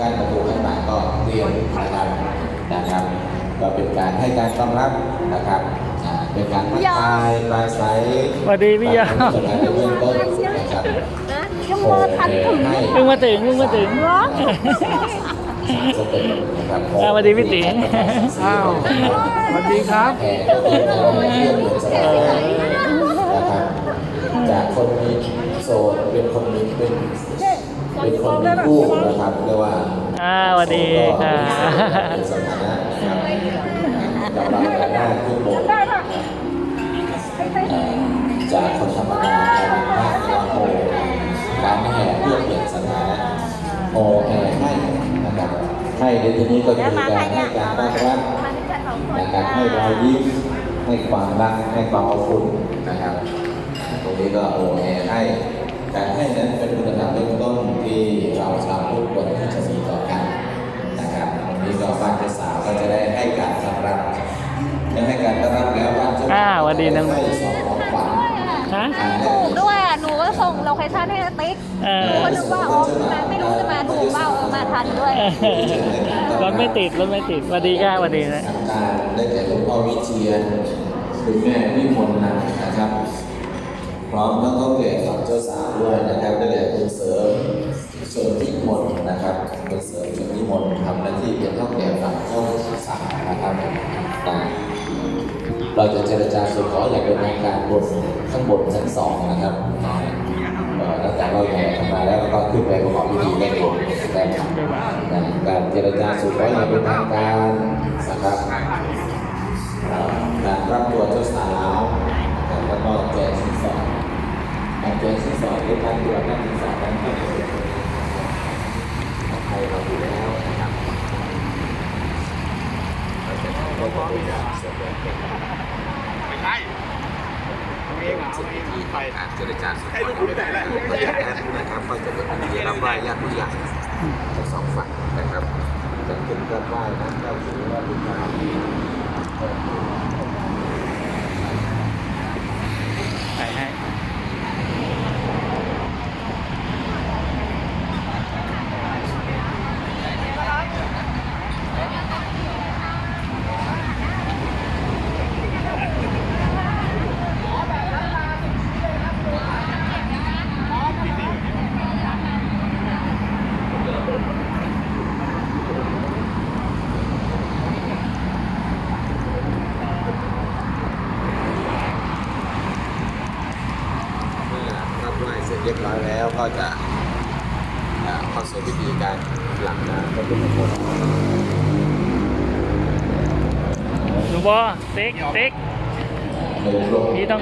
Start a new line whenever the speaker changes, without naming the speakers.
กั้นประตูข้างหลังก็เตรียมนะครับนะครับ ก็เป็นการให้การต้อนรับนะครับอ่าเป็นการทักทายปลายสาย
สวัสดีพี่ยาว
สถานในเบื้องต้นนะครับ
นะยังรอทันถึง
ให้
เพิ่งมาถึงเพิ่งมาถึง
เหรอ
สเต็ปนะครับ
อ่าสวัสดีพี่ตี
อ้าวสวัสดีครับ
แห่ก็คือการเพื่อเปลี่ยนสถานะนะครับจากคนมีโสดเป็นคนมีเป็น เป็นคนมีคู่นะครับเรียกว่า
อ่าสวัสดีค่ะ
เป็นสถานะนะครับกำลังหน้าขึ้นบนจากคนธรรมดากลายเป็นพระเวลาโอการแห่เพื่อเปลี่ยนสถานะโอแห่ให้นะครับให้ในที่นี้ก็คือการให้การต้อนรับ
มาด้วยกันสองคน
ในการให้รอยยิ้มให้ความรักให้ความอบอุ่นนะครับ ตรงนี้ก็โอแอให้ การให้นั้นเป็นคุณธรรมเบื้องต้นที่เราชาวพุทธควรที่จะมีต่อกันนะครับตรงนี้ก็บ้านเจ้าสาวก็จะได้ให้การต้อนรับและให้การต้อนรับแล้วบ้านเจ้า
อ่าสวัสดีน้อง
ให้สองของขวัญ
ฮะ
อันแร
ถู
ก
กด้วยอะ หนูก็ส่งโลเคชั่นให้ติ๊ก
เออ
หนูก็นึกว่าอ๋อมาไม่รู้จะมาถูกเปล่าเออมาทันด้วย
รถไม่ติดรถไม่ติดสวัสดีค่ะสวัสดีนะ
ทางการได้แก่หลวงพ่อวิเชียนคุณแม่วิมลนันท์นะครับพ ร้อมทั้งเขาแก่ฝั่งเจ้าสาวด้วยนะครับได้แก่คุณเสริมเสริมพิมลนะครับคุณเสริมเสริมพิมลทำหน้าที่เป็นเท่าแก่ฝั่งเจ้าสาวนะครับนะเราจะเจรจาสู่ขออย่างเป็นทางการบนข้างบนชั้นสองนะครับเออหลังจากเราแห่กันมาแล้วก็ขึ้นไปประกอบพิธีได้านบนะครับการเจรจาสู่ขออย่างเป็นทางการนะครับการรับตัวเจ้าสาวนะครับแล้วก็แจกสินสอด การเจอสินสอดหรือการตรวจการสินสอดนั้นก็เป็นของไทยเราอยู่แล้วนะครับเราจะดูจากส่วนแบ่งเป็น
ไม่ใช่เอาเองเหรอาเอง
ที่
ไป
การเจรจาสุดยอดนะครับก็จะเป็นพิธีรับไหว้ญาติผู้ใหญ่ทั้งสองฝั่งนะครับจะเป็นรับไหว้นะเจ้าหรือว่าบุญบารมี
ใส่ให้
เมื่อรับไหว้ เสร็จเรียบร้อยแล้วก็จะเอ่อเข้าสู่พิธีการหลังน้ำก็เป็นมงคล
หนูบอติ๊กติ๊ก
หนึ่งลง
พี่ต้อง